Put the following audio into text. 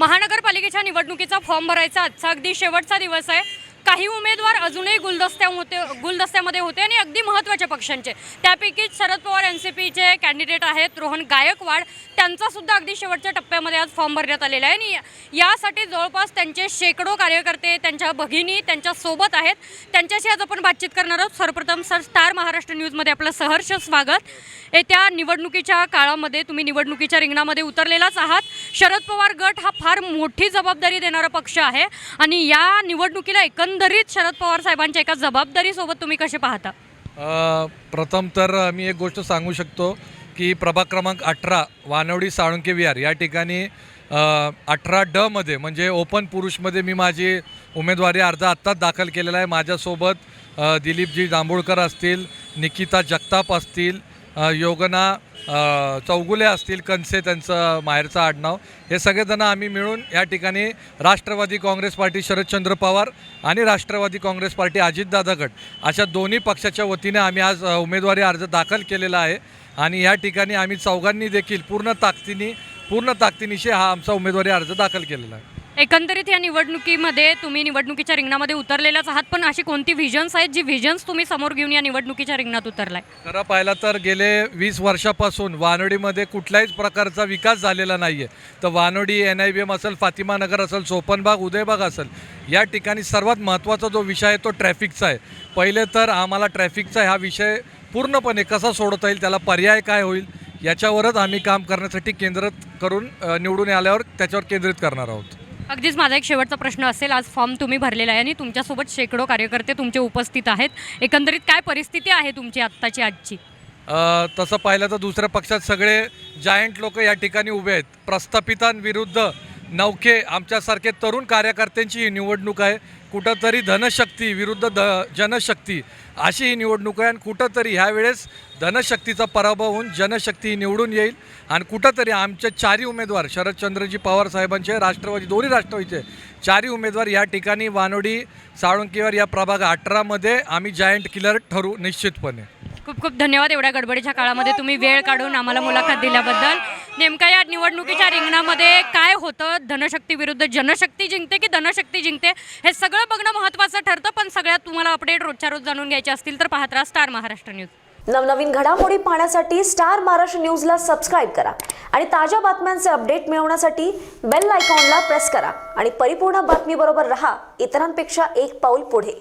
महानगरपालिकेच्या निवडणुकीचा फॉर्म भरायचा आजचा अगदी शेवटचा दिवस आहे. काही उमेदवार अजूनही गुलदस्त्या होते गुलदस्त्यामध्ये होते आणि अगदी महत्त्वाच्या पक्षांचे. त्यापैकीच शरद पवार एन सी पीचे कॅन्डिडेट आहेत रोहन गायकवाड. त्यांचासुद्धा अगदी शेवटच्या टप्प्यामध्ये आज फॉर्म भरण्यात आलेला आहे. आणि यासाठी जवळपास त्यांचे शेकडो कार्यकर्ते त्यांच्या भगिनी त्यांच्यासोबत आहेत. त्यांच्याशी आज आपण बातचीत करणार आहोत. सर्वप्रथम सर स्टार महाराष्ट्र न्यूजमध्ये आपलं सहर्ष स्वागत. येत्या निवडणुकीच्या काळामध्ये तुम्ही निवडणुकीच्या रिंगणामध्ये उतरलेलाच आहात. शरद पवार गट हा फार मोठी जबाबदारी देणारा पक्ष आहे. आणि या निवडणुकीला एकंदरीत शरद पवार साहेबांच्या एका जबाबदारीसोबत तुम्ही कसे पाहता? अ, प्रथम तर मी एक गोष्ट सांगू शकतो की प्रभाग क्रमांक अठरा वानवडी साळुंके विहार या ठिकाणी अठरा ड मध्ये म्हणजे ओपन पुरुषमध्ये मी माझी उमेदवारी अर्ज आत्ताच दाखल केलेला आहे. माझ्यासोबत अ, दिलीपजी जांभूळकर असतील निकिता जगताप असतील योगना चौगुले असतील कनसे त्यांचं माहेरचं आडनाव हे सगळेजण आम्ही मिळून या ठिकाणी राष्ट्रवादी काँग्रेस पार्टी शरदचंद्र पवार आणि राष्ट्रवादी काँग्रेस पार्टी अजितदादा गट अशा दोन्ही पक्षाच्या वतीने आम्ही आज उमेदवारी अर्ज दाखल केलेला आहे. आणि या ठिकाणी आम्ही चौघांनी देखील पूर्ण ताकदीने पूर्ण ताकदीनिशी हा आमचा उमेदवारी अर्ज दाखल केलेला आहे. एकंदरीत या निवडणुकीमध्ये तुम्ही निवडणुकीच्या रिंगणामध्ये उतरलेलाच आहात पण अशी कोणती व्हिजन्स आहेत जी व्हिजन्स तुम्ही समोर घेऊन या निवडणुकीच्या रिंगणात उतरलाय? खरं पाहिलं तर गेले वीस वर्षापासून वानोडीमध्ये कुठल्याच प्रकारचा विकास झालेला नाही आहे तर Wanowrie N I B M असेल फातिमा नगर असेल सोपनबाग उदयबाग असेल या ठिकाणी सर्वात महत्त्वाचा जो विषय आहे तो ट्रॅफिकचा आहे. पहिले तर आम्हाला ट्रॅफिकचा हा विषय पूर्णपणे कसा सोडवता येईल त्याला पर्याय काय होईल याच्यावरच आम्ही काम करण्यासाठी केंद्रित करून निवडून आल्यावर त्याच्यावर केंद्रित करणार आहोत. अगदीच माझा एक शेवटचा प्रश्न असेल. आज फॉर्म तुम्ही भरलेला आहे आणि तुमच्यासोबत शेकडो कार्यकर्ते तुमचे उपस्थित आहेत. एकंदरीत काय परिस्थिती आहे तुमची आत्ताची आजची? तसं पाहिलं तर दुसऱ्या पक्षात सगळे जायंट लोक या ठिकाणी उभे आहेत. प्रस्थापितांविरुद्ध नौके आमच्यासारखे तरुण कार्यकर्त्यांची ही निवडणूक आहे. कुठंतरी धनशक्ती विरुद्ध ध जनशक्ती अशी ही निवडणूक आहे आणि कुठंतरी ह्यावेळेस धनशक्तीचा पराभव होऊन जनशक्ती ही निवडून येईल. आणि कुठंतरी आमचे चारही उमेदवार शरदचंद्रजी पवार साहेबांचे राष्ट्रवादी दोन्ही राष्ट्रवादीचे चारही उमेदवार या ठिकाणी वानोडी साळुंकीवर या प्रभाग अठरामध्ये आम्ही जायंट किलर ठरू निश्चितपणे. खूप खूप धन्यवाद एवढ्या गडबडीच्या काळामध्ये. तुम्ही वेळ काढून आम्हाला मुलाखत दिल्याबद्दल. नेमका या निवडणुकीच्या रिंगणामध्ये होतं धनशक्ती विरुद्ध जनशक्ती जिंकते की धनशक्ती जिंकते हे सगळं बघणं महत्त्वाचं ठरतं पण सगळ्यात तुम्हाला अपडेट रोजच्या रोज जाणून घ्यायचे असतील तर पाहत राहा स्टार महाराष्ट्र न्यूज नवनवीन घडामोडी पाहण्यासाठी स्टार महाराष्ट्र न्यूजला सबस्क्राईब करा आणि ताज्या बातम्यांचे अपडेट मिळवण्यासाठी बेल आयकॉनला प्रेस करा. आणि परिपूर्ण बातमीबरोबर रहा इतरांपेक्षा एक पाऊल पुढे.